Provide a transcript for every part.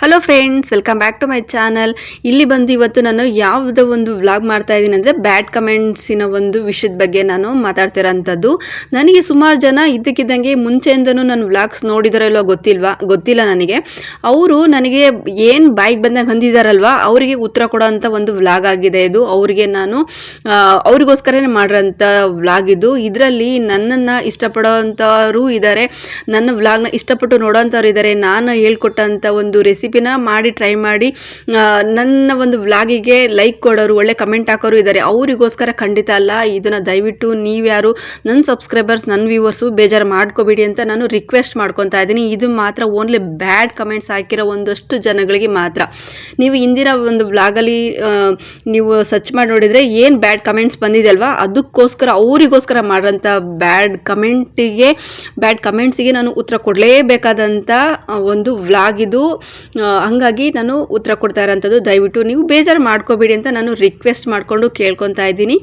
Hello friends welcome back to my channel ಇಲ್ಲಿ ಬಂದು ಇವತ್ತು ನಾನು ಯಾವುದೋ ಒಂದು ವ್ಲಾಗ್ ಮಾಡ್ತಾ ಇದ್ದೀನಿ ಅಂದರೆ ಬ್ಯಾಡ್ ಕಮೆಂಟ್ಸಿನ ಒಂದು ವಿಷಯದ ಬಗ್ಗೆ ನಾನು ಮಾತಾಡ್ತಿರೋಂಥದ್ದು. ನನಗೆ ಸುಮಾರು ಜನ ಇದ್ದಕ್ಕಿದ್ದಂಗೆ ಮುಂಚೆಯಿಂದನೂ ನಾನು ವ್ಲಾಗ್ಸ್ ನೋಡಿದಾರೋ ಗೊತ್ತಿಲ್ವಾ, ಗೊತ್ತಿಲ್ಲ ನನಗೆ. ಅವರು ನನಗೆ ಏನು ಬೈಕ್ ಬಂದಾಗ ಹೊಂದಿದಾರಲ್ವ ಅವರಿಗೆ ಉತ್ತರ ಕೊಡೋಂಥ ಒಂದು ವ್ಲಾಗ್ ಆಗಿದೆ ಇದು. ಅವರಿಗೆ ನಾನು ಅವ್ರಿಗೋಸ್ಕರನೇ ಮಾಡಿರೋಂಥ ವ್ಲಾಗ್ ಇದು. ಇದರಲ್ಲಿ ನನ್ನನ್ನು ಇಷ್ಟಪಡೋವಂಥವರು ಇದ್ದಾರೆ ನನ್ನ ವ್ಲಾಗ್ನ ಇಷ್ಟಪಟ್ಟು ನೋಡೋಂಥವ್ರು ಇದ್ದಾರೆ ನಾನು ಹೇಳ್ಕೊಟ್ಟಂಥ ಒಂದು ರೆಸಿಪಿನ ಮಾಡಿ ಟ್ರೈ ಮಾಡಿ ನನ್ನ ಒಂದು ವ್ಲಾಗಿಗೆ ಲೈಕ್ ಕೊಡೋರು ಒಳ್ಳೆ ಕಮೆಂಟ್ ಹಾಕೋರು ಇದ್ದಾರೆ ಅವರಿಗೋಸ್ಕರ ಖಂಡಿತ ಅಲ್ಲ ಇದನ್ನು ದಯವಿಟ್ಟು ನೀವ್ಯಾರು ನನ್ನ ಸಬ್ಸ್ಕ್ರೈಬರ್ಸ್ ನನ್ನ ವ್ಯೂವರ್ಸು ಬೇಜಾರು ಮಾಡ್ಕೋಬೇಡಿ ಅಂತ ನಾನು ರಿಕ್ವೆಸ್ಟ್ ಮಾಡ್ಕೊತಾ ಇದ್ದೀನಿ. ಇದು ಮಾತ್ರ ಓನ್ಲಿ ಬ್ಯಾಡ್ ಕಮೆಂಟ್ಸ್ ಹಾಕಿರೋ ಒಂದಷ್ಟು ಜನಗಳಿಗೆ ಮಾತ್ರ. ನೀವು ಇಂದಿನ ಒಂದು ವ್ಲಾಗಲ್ಲಿ ನೀವು ಸರ್ಚ್ ಮಾಡಿ ನೋಡಿದರೆ ಏನು ಬ್ಯಾಡ್ ಕಮೆಂಟ್ಸ್ ಬಂದಿದೆ ಅಲ್ವಾ ಅದಕ್ಕೋಸ್ಕರ ಅವರಿಗೋಸ್ಕರ ಮಾಡೋಂಥ ಬ್ಯಾಡ್ ಕಮೆಂಟಿಗೆ ಬ್ಯಾಡ್ ಕಮೆಂಟ್ಸಿಗೆ ನಾನು ಉತ್ತರ ಕೊಡಲೇಬೇಕಾದಂಥ ಒಂದು ವ್ಲಾಗ್ ಇದು. ಆ, ಹಂಗಾಗಿ ನಾನು ಉತ್ತರ ಕೊಡ್ತಾ ಇರೋಂಥದ್ದು ದಯವಿಟ್ಟು ನೀವು ಬೇಜಾರು ಮಾಡ್ಕೋಬೇಡಿ ಅಂತ ನಾನು ರಿಕ್ವೆಸ್ಟ್ ಮಾಡಿಕೊಂಡು ಕೇಳ್ಕೊತಾ ಇದ್ದೀನಿ.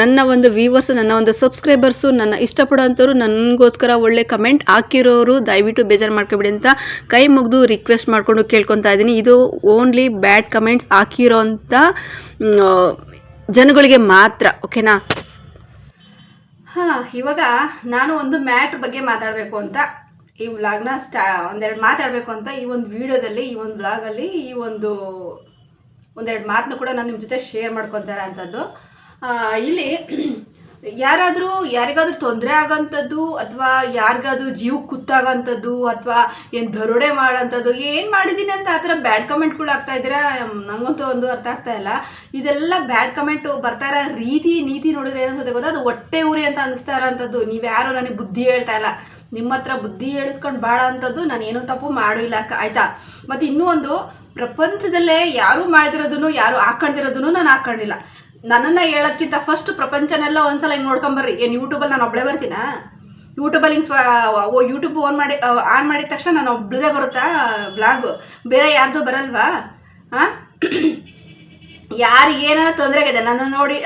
ನನ್ನ ಒಂದು ವ್ಯೂವರ್ಸು ನನ್ನ ಒಂದು ಸಬ್ಸ್ಕ್ರೈಬರ್ಸು ನನ್ನ ಇಷ್ಟಪಡೋಂಥವ್ರು ನನಗೋಸ್ಕರ ಒಳ್ಳೆ ಕಮೆಂಟ್ ಹಾಕಿರೋರು ದಯವಿಟ್ಟು ಬೇಜಾರು ಮಾಡ್ಕೋಬೇಡಿ ಅಂತ ಕೈ ಮುಗಿದು ರಿಕ್ವೆಸ್ಟ್ ಮಾಡಿಕೊಂಡು ಕೇಳ್ಕೊತಾ ಇದ್ದೀನಿ. ಇದು ಓನ್ಲಿ ಬ್ಯಾಡ್ ಕಮೆಂಟ್ಸ್ ಹಾಕಿರೋಂಥ ಜನಗಳಿಗೆ ಮಾತ್ರ ಓಕೆನಾ ಹಾಂ, ಇವಾಗ ನಾನು ಒಂದು ಮ್ಯಾಟ್ ಬಗ್ಗೆ ಮಾತಾಡಬೇಕು ಅಂತ ಈ ವ್ಲಾಗ್ನ ಸ್ಟಾ ಒಂದೆರಡು ಮಾತಾಡಬೇಕು ಅಂತ ಈ ಒಂದು ವಿಡಿಯೋದಲ್ಲಿ ಈ ಒಂದು ವ್ಲಾಗಲ್ಲಿ ಈ ಒಂದು, ಒಂದೆರಡು ಮಾತನ್ನ ಕೂಡ ನಾನು ನಿಮ್ಮ ಜೊತೆ ಶೇರ್ ಮಾಡ್ಕೊತಾರೆ ಅಂಥದ್ದು ಇಲ್ಲಿ ಯಾರಾದರೂ, ಯಾರಿಗಾದ್ರೂ ತೊಂದರೆ ಆಗೋಂಥದ್ದು ಅಥವಾ ಯಾರಿಗಾದ್ರೂ ಜೀವ ಕುತ್ತಾಗೋಂಥದ್ದು ಅಥವಾ ಏನು ದರೋಡೆ ಮಾಡೋಂಥದ್ದು ಏನು ಮಾಡಿದ್ದೀನಿ ಅಂತ ಆ ಥರ ಬ್ಯಾಡ್ ಕಮೆಂಟ್ಗಳು ಆಗ್ತಾ ಇದ್ದೀರಾ? ನನಗಂತೂ ಒಂದು ಅರ್ಥ ಆಗ್ತಾ ಇಲ್ಲ. ಇದೆಲ್ಲ ಬ್ಯಾಡ್ ಕಮೆಂಟು ಬರ್ತಾ ಇರೋ ರೀತಿ, ನೀತಿ ನೋಡಿದ್ರೆ ಏನನ್ಸುತ್ತೆ ಗೊತ್ತಾ? ಅದು ಹೊಟ್ಟೆ ಉರಿ ಅಂತ ಅನಿಸ್ತಾ ಇರೋಂಥದ್ದು. ನೀವು ಯಾರು ನನಗೆ ಬುದ್ಧಿ ಹೇಳ್ತಾ ಇಲ್ಲ. ನಿಮ್ಮ ಹತ್ರ ಬುದ್ಧಿ ಹೇಳಿಸ್ಕೊಂಡು ಬಾಳ ಅಂಥದ್ದು ನಾನು ಏನೂ ತಪ್ಪು ಮಾಡಿಲ್ಲ ಆಯ್ತಾ? ಮತ್ತು ಇನ್ನೂ ಒಂದು, ಪ್ರಪಂಚದಲ್ಲೇ ಯಾರು ಮಾಡಿದಿರೋದನ್ನು, ಯಾರು ಹಾಕೊಂಡಿರೋದನ್ನು ನಾನು ಹಾಕೊಂಡಿಲ್ಲ ನನ್ನನ್ನು ಹೇಳೋದ್ಕಿಂತ ಫಸ್ಟ್ ಪ್ರಪಂಚನೆಲ್ಲ ಒಂದ್ಸಲ ಹಿಂಗೆ ನೋಡ್ಕೊಂಬರ್ರಿ ಏನು ಯೂಟ್ಯೂಬಲ್ಲಿ ನಾನು ಒಬ್ಬಳೇ ಬರ್ತೀನ? ಯೂಟ್ಯೂಬಲ್ಲಿ ಸ್ವ ಓ ಯೂಟ್ಯೂಬ್ ಓನ್ ಮಾಡಿ ಆನ್ ಮಾಡಿದ ತಕ್ಷಣ ನಾನು ಒಬ್ಳದೇ ಬರುತ್ತಾ ಬ್ಲಾಗು ಬೇರೆ ಯಾರ್ದು ಬರಲ್ವಾ? ಹಾಂ ಯಾರು ಏನಾರ ತೊಂದರೆ ಆಗಿದೆ, ನನ್ನ ನೋಡಿ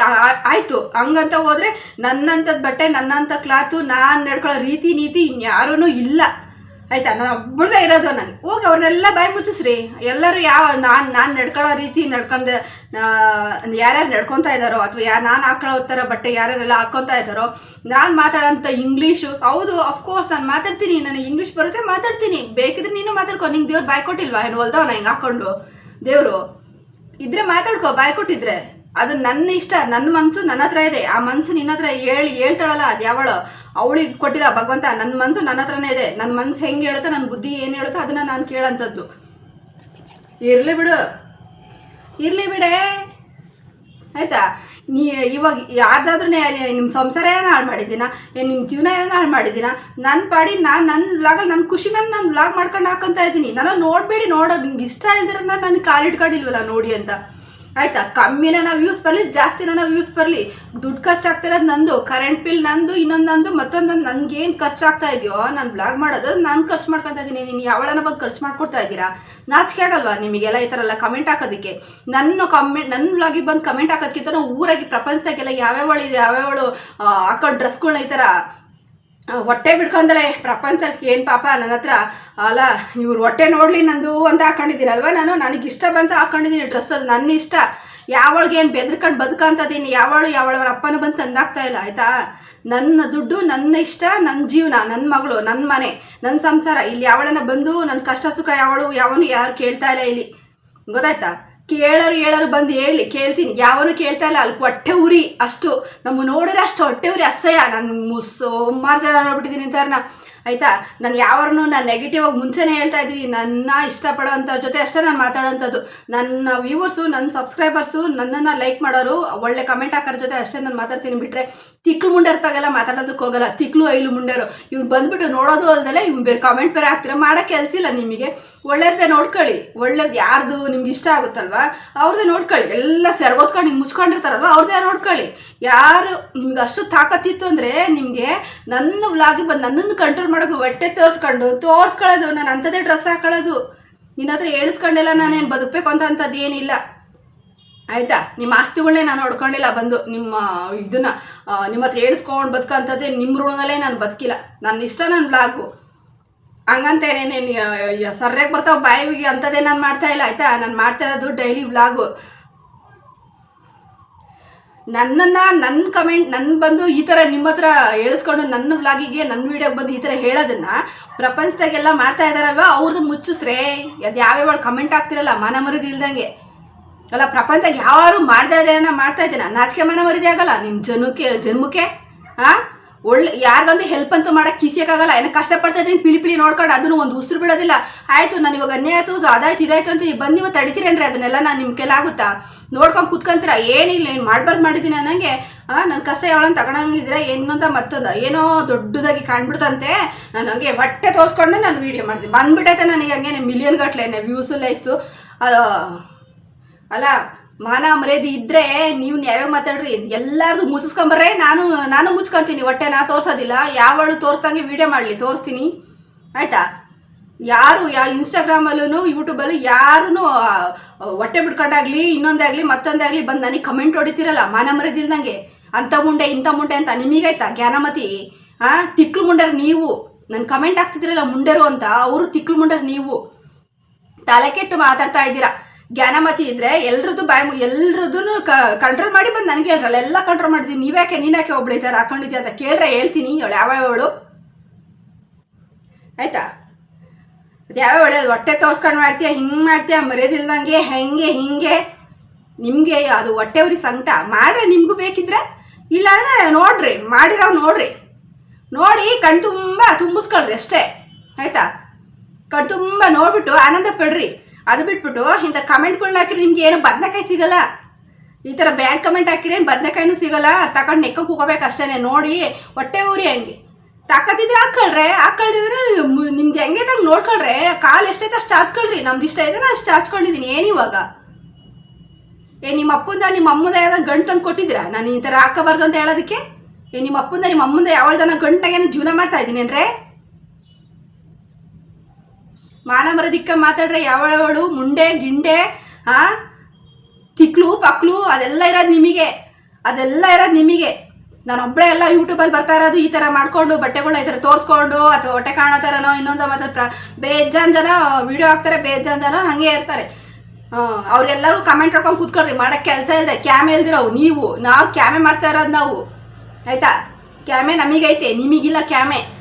ಆಯ್ತು, ಹಂಗಂತ ಹೋದ್ರೆ ನನ್ನಂಥದ್ದು ಬಟ್ಟೆ, ನನ್ನಂಥ ಕ್ಲಾತು ನಾನು ನಡ್ಕೊಳ್ಳೋ ರೀತಿ ನೀತಿ ಇನ್ಯಾರೂ ಇಲ್ಲ. ಆಯ್ತಾ? ನಾನು ಒಬ್ಬಳದೇ ಇರೋದು ನಾನು. ಹೋಗಿ ಅವ್ರನ್ನೆಲ್ಲ ಬಾಯಿ ಮುಚ್ಚಿಸ್ರಿ. ಎಲ್ಲರೂ ಯಾವ, ನಾನು ನಾನು ನಡ್ಕೊಳ್ಳೋ ರೀತಿ ನಡ್ಕೊಂಡು ಯಾರ್ಯಾರು ನಡ್ಕೊತಾ ಇದ್ದಾರೋ ಅಥವಾ ಯಾರು, ನಾನು ಹಾಕೊಳ್ಳೋ ಥರ ಬಟ್ಟೆ ಯಾರ್ಯಾರೆಲ್ಲ ಹಾಕ್ಕೊತಾ ಇದ್ದಾರೋ, ನಾನು ಮಾತಾಡೋಂಥ ಇಂಗ್ಲೀಷು, ಹೌದು ಅಫ್ಕೋರ್ಸ್ ನಾನು ಮಾತಾಡ್ತೀನಿ, ನನಗೆ ಇಂಗ್ಲೀಷ್ ಬರುತ್ತೆ, ಮಾತಾಡ್ತೀನಿ. ಬೇಕಿದ್ರೆ ನೀನು ಮಾತಾಡ್ಕೊ. ನಿಂಗೆ ದೇವ್ರು ಬಾಯ್ ಕೊಟ್ಟಿಲ್ವಾ ಏನು ಹೊಲ್ದವ ಹಿಂಗೆ ಹಾಕ್ಕೊಂಡು ದೇವರು ಇದ್ರೆ ಮಾತಾಡ್ಕೋ, ಬಾಯ್ ಕೊಟ್ಟಿದ್ರೆ. ಅದು ನನ್ನ ಇಷ್ಟ, ನನ್ನ ಮನಸ್ಸು ನನ್ನ ಹತ್ರ ಇದೆ. ಆ ಮನಸ್ಸು ನಿನ್ನ ಹತ್ರ ಹೇಳಿ ಹೇಳ್ತಾಳಲ್ಲ, ಅದು ಯಾವಳು. ಅವಳಿಗೆ ಕೊಟ್ಟಿಲ್ಲ, ಭಗವಂತ, ನನ್ನ ಮನಸ್ಸು ನನ್ನ ಹತ್ರನೇ ಇದೆ. ನನ್ನ ಮನ್ಸು ಹೆಂಗೆ ಹೇಳುತ್ತೋ, ನನ್ನ ಬುದ್ಧಿ ಏನು ಹೇಳುತ್ತೋ ಅದನ್ನು ನಾನು ಕೇಳೋಂಥದ್ದು ಇರಲಿ ಬಿಡು. ಇರಲಿ ಬಿಡೆ. ಆಯ್ತಾ? ನೀ ಇವಾಗ ಯಾರ್ದಾದ್ರೂ ನಿಮ್ಮ ಸಂಸಾರ ಏನೋ ಹಾಳು ಮಾಡಿದ್ದೀನ? ನಿಮ್ಮ ಜೀವನ ಏನೋ ಹಾಳು ಮಾಡಿದ್ದೀನ? ನನ್ನ ಪಾಡಿ ನಾನು ನನ್ನ ವ್ಲಾಗಲ್ಲಿ ನನ್ನ ಖುಷಿನ ನಾನು ಲಾಗ್ ಮಾಡ್ಕೊಂಡು ಹಾಕೊಂತ ಇದ್ದೀನಿ. ನಾನು ನೋಡಬೇಡಿ ನೋಡೋ ನಿಮ್ಗೆ ಇಷ್ಟ ಇಲ್ದಿರ ನಾನು ಕಾಲಿಟ್ಕೊಂಡಿಲ್ವಲ್ಲ ನೋಡಿ ಅಂತ. ಆಯ್ತಾ? ಕಮ್ಮಿನ ನಾವು ಯೂಸ್ ಬರಲಿ, ಜಾಸ್ತಿನ ನಾವು ಯೂಸ್ ಬರಲಿ. ದುಡ್ಡು ಖರ್ಚಾಗ್ತಿರೋದು ನಂದು ಕರೆಂಟ್ ಬಿಲ್ ನಂದು, ಇನ್ನೊಂದು ನಂದು, ಮತ್ತೊಂದು ನನಗೇನು ಖರ್ಚಾಗ್ತಾ ಇದೆಯೋ, ನಾನು ಬ್ಲಾಗ್ ಮಾಡೋದು, ನಾನು ಖರ್ಚು ಮಾಡ್ಕೊತಾ ಇದ್ದೀನಿ. ನೀನು ಯಾವಳನ ಬಂದು ಖರ್ಚು ಮಾಡ್ಕೊಡ್ತಾ ಇದ್ದೀರಾ? ನಾಚಿಕೆ ಆಗಲ್ವಾ ನಿಮಗೆಲ್ಲ ಈ ಥರ ಎಲ್ಲ ಕಮೆಂಟ್ ಹಾಕೋದಕ್ಕೆ? ನನ್ನ ಕಮೆಂಟ್ ನನ್ನ ಬ್ಲಾಗಿಗೆ ಬಂದು ಕಮೆಂಟ್ ಹಾಕೋದಕ್ಕಿಂತ ಊರಾಗಿ ಪ್ರಪಂಚದಾಗೆಲ್ಲ ಯಾವ್ಯಾವಳು ಇದೆ ಯಾವ್ಯಾವಳು ಹಾಕೊಂಡು ಡ್ರೆಸ್ಗಳನ್ನ ಈ ಥರ ಹೊಟ್ಟೆ ಬಿಡ್ಕೊಂಡಲೆ ಪ್ರಪಂಚಕ್ಕೆ ಏನು ಪಾಪ ನನ್ನ ಹತ್ರ? ಅಲ್ಲ, ಇವ್ರು ಹೊಟ್ಟೆ ನೋಡಲಿ ನಂದು ಅಂತ ಹಾಕೊಂಡಿದ್ದೀನಲ್ವ ನಾನು? ನನಗೆ ಇಷ್ಟ ಬಂತ ಹಾಕೊಂಡಿದ್ದೀನಿ ಡ್ರೆಸ್ ಅದು ನನ್ನ ಇಷ್ಟ ಯಾವಳಿಗೆ ಏನು ಬೆದ್ರಕೊಂಡು ಬದುಕಂತದೀನಿ? ಯಾವಳು ಯಾವಳವ್ರ ಅಪ್ಪನೂ ಬಂದು ತಂದಾಗ್ತಾ ಇಲ್ಲ, ಆಯಿತಾ? ನನ್ನ ದುಡ್ಡು, ನನ್ನ ಇಷ್ಟ ನನ್ನ ಜೀವನ ನನ್ನ ಮಗಳು ನನ್ನ ಮನೆ ನನ್ನ ಸಂಸಾರ. ಇಲ್ಲಿ ಯಾವಳನ್ನ ಬಂದು ನನ್ನ ಕಷ್ಟ ಸುಖ ಯಾವಳು, ಯಾವನು ಯಾರು ಕೇಳ್ತಾ ಇಲ್ಲ ಇಲ್ಲಿ. ಗೊತ್ತಾಯ್ತಾ? ಕೇಳೋರು ಹೇಳರು ಬಂದು ಹೇಳಿ, ಕೇಳ್ತೀನಿ. ಯಾವನು ಕೇಳ್ತಾ ಇಲ್ಲ ಅಲ್ಲಿ ಹೊಟ್ಟೆ ಉರಿ. ಅಷ್ಟು ನಮ್ಮ ನೋಡಿದ್ರೆ ಅಷ್ಟು ಹೊಟ್ಟೆ ಉರಿ ಅಸಹ್ಯ. ನಾನು ಸುಮಾರು ಜನ ನೋಡ್ಬಿಟ್ಟಿದ್ದೀನಿ ಅಂತಾರನ್ನ ಆಯಿತಾ? ನಾನು ಯಾವ್ರನ್ನೂ ನಾನು ನೆಗೆಟಿವ್ ಆಗಿ ಮುಂಚೆನೇ ಹೇಳ್ತಾ ಇದ್ದೀನಿ. ನನ್ನ ಇಷ್ಟಪಡೋವಂಥ ಜೊತೆ ಅಷ್ಟೇ ನಾನು ಮಾತಾಡೋಂಥದ್ದು. ನನ್ನ ವ್ಯೂವರ್ಸು ನನ್ನ ಸಬ್ಸ್ಕ್ರೈಬರ್ಸು ನನ್ನನ್ನು ಲೈಕ್ ಮಾಡೋರು, ಒಳ್ಳೆ ಕಮೆಂಟ್ ಹಾಕೋರ ಜೊತೆ ಅಷ್ಟೇ ನಾನು ಮಾತಾಡ್ತೀನಿ ಬಿಟ್ಟರೆ ತಿಕ್ಲು ಮುಂಡರ್ತಾಗೆಲ್ಲ ಮಾತಾಡೋದಕ್ಕೆ ಹೋಗಲ್ಲ. ತಿಕ್ಲು ಐಲು ಮುಂಡರು. ಇವ್ರು ಬಂದ್ಬಿಟ್ಟು ನೋಡೋದು ಅಲ್ಲದೆ ಇವ್ನು ಬೇರೆ ಕಮೆಂಟ್ ಬೇರೆ ಹಾಕ್ತೀರ ಮಾಡೋಕ್ಕೆ ಕೆಲಸ ಇಲ್ಲ ನಿಮಗೆ. ಒಳ್ಳೇದೇ ನೋಡ್ಕೊಳ್ಳಿ. ಒಳ್ಳೇದು ಯಾರ್ದು ನಿಮ್ಗೆ ಇಷ್ಟ ಆಗುತ್ತಲ್ವಾ? ಅವ್ರದ್ದೇ ನೋಡ್ಕೊಳ್ಳಿ. ಎಲ್ಲ ಸೆರ್ಗೋದ್ಕೊಂಡು ಹಿಂಗೆ ಮುಚ್ಕೊಂಡಿರ್ತಾರಲ್ವ? ಅವ್ರದ್ದೇ ನೋಡ್ಕೊಳ್ಳಿ. ಯಾರು ನಿಮ್ಗೆ ಅಷ್ಟು ತಾಕತ್ತಿತ್ತು ಅಂದರೆ ನಿಮಗೆ ನನ್ನ ವ್ಲಾಗಿ ಬಂದು ನನ್ನನ್ನು ಕಂಟ್ರೋಲ್ ಮಾಡೋಕೆ ಹೊಟ್ಟೆ ತೋರಿಸ್ಕೊಂಡು, ತೋರಿಸ್ಕೊಳ್ಳೋದು, ನಾನು ಅಂಥದ್ದೇ ಡ್ರೆಸ್ ಹಾಕೊಳ್ಳೋದು. ನಿನ್ನ ಹತ್ರ ಹೇಳಿಸ್ಕೊಂಡೆಲ್ಲ ನಾನೇನು ಬದುಕಬೇಕು ಅಂತ ಅಂಥದ್ದು ಏನಿಲ್ಲ. ಆಯಿತಾ? ನಿಮ್ಮ ಆಸ್ತಿಗಳನ್ನೇ ನಾನು ಹೊಡ್ಕೊಂಡಿಲ್ಲ ಬಂದು. ನಿಮ್ಮ ಇದನ್ನು ನಿಮ್ಮ ಹತ್ರ ಹೇಳಿಸ್ಕೊಂಡು ಬದುಕಂಥದ್ದೇ ನಿಮ್ಮ ಋಣದಲ್ಲೇ ನಾನು ಬದುಕಿಲ್ಲ. ನನ್ನ ಇಷ್ಟ ನನ್ನ ಬ್ಲಾಗು. ಹಂಗಂತೇನೇನು ಸರ್ಯಾಗಿ ಬರ್ತಾವೆ ಬಾಯಿಗೆ ಅಂಥದ್ದೇ ನಾನು ಮಾಡ್ತಾ ಇಲ್ಲ, ಆಯಿತಾ? ನಾನು ಮಾಡ್ತಾ ಇರೋದು ಡೈಲಿ ವ್ಲಾಗು ನನ್ನನ್ನು ನನ್ನ ಕಮೆಂಟ್ ನನ್ನ ಬಂದು ಈ ಥರ ನಿಮ್ಮ ಹತ್ರ ಹೇಳಿಸ್ಕೊಂಡು ನನ್ನ ವ್ಲಾಗಿಗೆ ನನ್ನ ವೀಡಿಯೋಗೆ ಬಂದು ಈ ಥರ ಹೇಳೋದನ್ನು ಪ್ರಪಂಚದಾಗೆಲ್ಲ ಮಾಡ್ತಾ ಇದ್ದಾರಲ್ವ ಅವ್ರದ್ದು ಮುಚ್ಚಿಸ್ರೆ. ಅದು ಯಾವ್ಯಾವ ಕಮೆಂಟ್ ಆಗ್ತಿರಲ್ಲ ಮನ ಮರದಿ ಇಲ್ದಂಗೆ. ಅಲ್ಲ, ಪ್ರಪಂಚದಾಗ ಯಾರು ಮಾಡ್ತಾ ಇದ್ದೇನ ಮಾಡ್ತಾ ಇದ್ದೀನಿ. ನಾಚಿಕೆ ಮನ ಮರದಿ ಆಗಲ್ಲ. ನಿಮ್ಮ ಜನಕ್ಕೆ ಜನ್ಮಕ್ಕೆ ಹಾಂ ಒಳ್ಳೆ ಯಾರಿಗಂತೂ ಹೆಲ್ಪ್ ಅಂತೂ ಮಾಡಕ್ಕೆ ಕಿಸಿಯೋಕ್ಕಾಗಲ್ಲ. ಏನೋ ಕಷ್ಟಪಡ್ತಾ ಇದ್ದೀನಿ ಪಿಲಿ ಪಿಲಿ ನೋಡ್ಕೊಂಡು ಅದನ್ನು ಒಂದು ಉಸಿರು ಬಿಡೋದಿಲ್ಲ. ಆಯಿತು, ನಾನು ಇವಾಗ ಅನ್ಯಾಯ ಆಯಿತು, ಸೊ ಅದಾಯ್ತು, ಇದಾಯ್ತು ಅಂತ ನೀವು ಬಂದು ಇವತ್ತು ತಡಿತೀರೇನ್ರಿ ಅದನ್ನೆಲ್ಲ ನಾನು ನಿಮ್ಮ ಕೆಲ ಆಗುತ್ತಾ? ನೋಡ್ಕೊಂಡು ಕುತ್ಕೊಂತೀರ? ಏನಿಲ್ಲ ಏನು ಮಾಡ್ಬಾರ್ದು ಮಾಡಿದ್ದೀನಿ ಅನ್ನಂಗೆ ನನ್ನ ಕಷ್ಟ ಯಾವಳನ್ನು ತಗೊಳಂಗಿದ್ರೆ ಏನಂತ ಮತ್ತೊಂದು, ಏನೋ ದೊಡ್ಡದಾಗಿ ಕಾಣ್ಬಿಡ್ತಂತೆ. ನಾನು ಹಂಗೆ ಹೊಟ್ಟೆ ತೋರಿಸ್ಕೊಂಡು ನಾನು ವೀಡಿಯೋ ಮಾಡ್ತೀನಿ. ಬಂದ್ಬಿಟ್ಟೈತೆ ನನಗೆ ಹಂಗೆ ಮಿಲಿಯನ್ ಗಟ್ಲೆ ವ್ಯೂಸು ಲೈಕ್ಸು ಅಲ್ಲ ಮಾನ ಮರ್ಯಾದೆ ಇದ್ರೆ ನೀವು ಯಾವ್ಯಾವ ಮಾತಾಡ್ರಿ. ಎಲ್ಲಾರ್ದು ಮುಚ್ಚಿಸ್ಕೊಂಬರ್ರೆ ನಾನು ನಾನು ಮುಚ್ಕೊಂತೀನಿ. ಹೊಟ್ಟೆ ನಾ ತೋರ್ಸೋದಿಲ್ಲ. ಯಾವಳು ತೋರಿಸ್ದಂಗೆ ವಿಡಿಯೋ ಮಾಡಲಿ, ತೋರಿಸ್ತೀನಿ. ಆಯಿತಾ? ಯಾರು, ಯಾ ಇನ್ಸ್ಟಾಗ್ರಾಮಲ್ಲೂ ಯೂಟ್ಯೂಬಲ್ಲೂ ಯಾರೂ ಹೊಟ್ಟೆ ಬಿಡ್ಕೊಂಡಾಗ್ಲಿ ಇನ್ನೊಂದಾಗಲಿ, ಮತ್ತೊಂದಾಗಲಿ ಬಂದು ನನಗೆ ಕಮೆಂಟ್ ಹೊಡಿತಿರಲ್ಲ. ಮಾನ ಮರ್ಯಾದಿಲ್ದಂಗೆ ಅಂಥ ಮುಂಡೆ, ಇಂಥ ಮುಂಡೆ ಅಂತ ನಿಮಗಾಯ್ತಾ? ಜ್ಞಾನಮತಿ ಹಾಂ ತಿಕ್ಲು ಮುಂಡರ್ ನೀವು. ನನ್ನ ಕಮೆಂಟ್ ಹಾಕ್ತಿದ್ದೀರಲ್ಲ ಮುಂಡೆರು ಅಂತ. ಅವರು ತಿಕ್ಲು ಮುಂಡರ್ ನೀವು. ತಲೆ ಕೆಟ್ಟು ಮಾತಾಡ್ತಾ ಇದ್ದೀರಾ. ಜ್ಞಾನಮತಿ ಇದ್ರೆ ಎಲ್ರದ್ದು ಬಾಯಿ ಎಲ್ರದ್ದು ಕಂಟ್ರೋಲ್ ಮಾಡಿ ಬಂದು ನನಗೆ ಹೇಳ್ರಲ್ಲ, ಎಲ್ಲ ಕಂಟ್ರೋಲ್ ಮಾಡಿದ್ದೀನಿ ನೀವ್ಯಾಕೆ ನೀನ್ಯಾಕೆ ಒಬ್ಳು ಈ ಥರ ಹಾಕೊಂಡಿದ್ಯಾ ಅಂತ ಕೇಳ್ರೆ ಹೇಳ್ತೀನಿ. ಅವಳು ಯಾವ್ಯಾವಳು ಆಯ್ತಾ? ಅದು ಯಾವ್ಯಾವ ಒಳ್ಳೆಯದು ಹೊಟ್ಟೆ ತೋರ್ಸ್ಕೊಂಡು ಮಾಡ್ತೀಯ? ಹಿಂಗೆ ಮಾಡ್ತೀಯ? ಮರ್ಯಾದಿಲ್ದಂಗೆ, ಹೆಂಗೆ, ಹಿಂಗೆ? ನಿಮಗೆ ಅದು ಹೊಟ್ಟೆ ಉರಿ ಸಂಕಟ. ಮಾಡ್ರೆ ನಿಮಗೂ ಬೇಕಿದ್ರೆ? ಇಲ್ಲಾಂದರೆ ನೋಡ್ರಿ ಮಾಡಿರೋ ನೋಡ್ರಿ. ನೋಡಿ ಕಣ್ ತುಂಬ ತುಂಬಿಸ್ಕೊಳ್ರಿ ಅಷ್ಟೇ. ಆಯಿತಾ? ಕಣ್ ತುಂಬ ನೋಡ್ಬಿಟ್ಟು ಆನಂದ ಪಡ್ರಿ ಅದು ಬಿಟ್ಬಿಟ್ಟು ಇಂಥ ಕಮೆಂಟ್ಗಳನ್ನ ಹಾಕಿರಿ ನಿಮ್ಗೆ ಏನು ಬದನೆಕಾಯಿ ಸಿಗಲ್ಲ? ಈ ಥರ ಬ್ಯಾಂಡ್ ಕಮೆಂಟ್ ಹಾಕಿದ್ರೆ ಬದನೆಕಾಯಿನೂ ಸಿಗಲ್ಲ? ತಗೊಂಡು ನೆಕ್ಕಕ್ಕೆ ಹೋಗೋಬೇಕು ಅಷ್ಟೇ ನೋಡಿ. ಹೊಟ್ಟೆ ಊರಿ ಹಂಗೆ. ತಾಕತ್ತಿದ್ರೆ ಹಾಕೊಳ್ರೆ ಹಾಕೊಳ್ದಿದ್ರೆ ನಿಮ್ದು ಹೆಂಗೆ ತಂಗೆ ನೋಡ್ಕೊಳ್ರೆ, ಕಾಲು ಎಷ್ಟೈತೆ ಅಷ್ಟು ಚಾಚ್ಕೊಳ್ರಿ. ನಮ್ದು ಇಷ್ಟ ಐತೆ ನಾನು ಅಷ್ಟು ಚಾಚ್ಕೊಂಡಿದ್ದೀನಿ ಏನಿವಾಗ ಏ, ನಿಮ್ಮ ಅಪ್ಪಂದ, ನಿಮ್ಮ ಅಮ್ಮದ ಯಾವ್ದಾರ ಗಂಟು ತಂದು ಕೊಟ್ಟಿದ್ದೀರಾ? ನಾನು ಈ ಥರ ಹಾಕಬಾರ್ದು ಅಂತ ಹೇಳೋದಕ್ಕೆ? ಏ, ನಿಮ್ಮ ಅಪ್ಪಂದ, ನಿಮ್ಮ ಅಮ್ಮಂದ ಯಾವ್ದಾನ ಗಂಟಾಗೇನು ಜೀವನ ಮಾಡ್ತಾ ಇದ್ದೀನಿ ಅಂದ್ರೆ? ಮಾನ ಮರದಿಕ್ಕ ಮಾತಾಡ್ರೆ ಯಾವಳು ಮುಂಡೆ, ಗಿಂಡೆ, ಆ? ತಿಕ್ಲು, ಪಕ್ಲು, ಅದೆಲ್ಲ ಇರೋದು ನಿಮಗೆ. ಅದೆಲ್ಲ ಇರೋದು ನಿಮಗೆ. ನಾನು ಒಬ್ಬಳೇ ಎಲ್ಲ ಯೂಟ್ಯೂಬಲ್ಲಿ ಬರ್ತಾ ಇರೋದು ಈ ಥರ ಮಾಡ್ಕೊಂಡು ಬಟ್ಟೆಗಳನ್ನ ಈ ಥರ ತೋರಿಸ್ಕೊಂಡು ಅಥವಾ ಹೊಟ್ಟೆ ಕಾಣೋ ಥರನೋ ಇನ್ನೊಂದು ಮತ್ತು ಪ್ರ ಬೇಜಾನ್ ಜನ ವೀಡಿಯೋ ಹಾಕ್ತಾರೆ, ಬೇಜಾನ್ ಜನ ಹಾಗೆ ಇರ್ತಾರೆ. ಅವರೆಲ್ಲರೂ ಕಮೆಂಟ್ ಹಾಕೊಂಡು ಕೂತ್ಕೊಳ್ರಿ ಮಾಡೋಕ್ಕೆ ಕೆಲಸ ಇಲ್ಲದೆ ಕ್ಯಾಮೆ ಇಲ್ದಿರೋವು ನೀವು. ನಾವು ಕ್ಯಾಮೆ ಮಾಡ್ತಾ ಇರೋದು ನಾವು. ಆಯಿತಾ? ಕ್ಯಾಮೆ ನಮಗೈತೆ, ನಿಮಗಿಲ್ಲ ಕ್ಯಾಮೆ.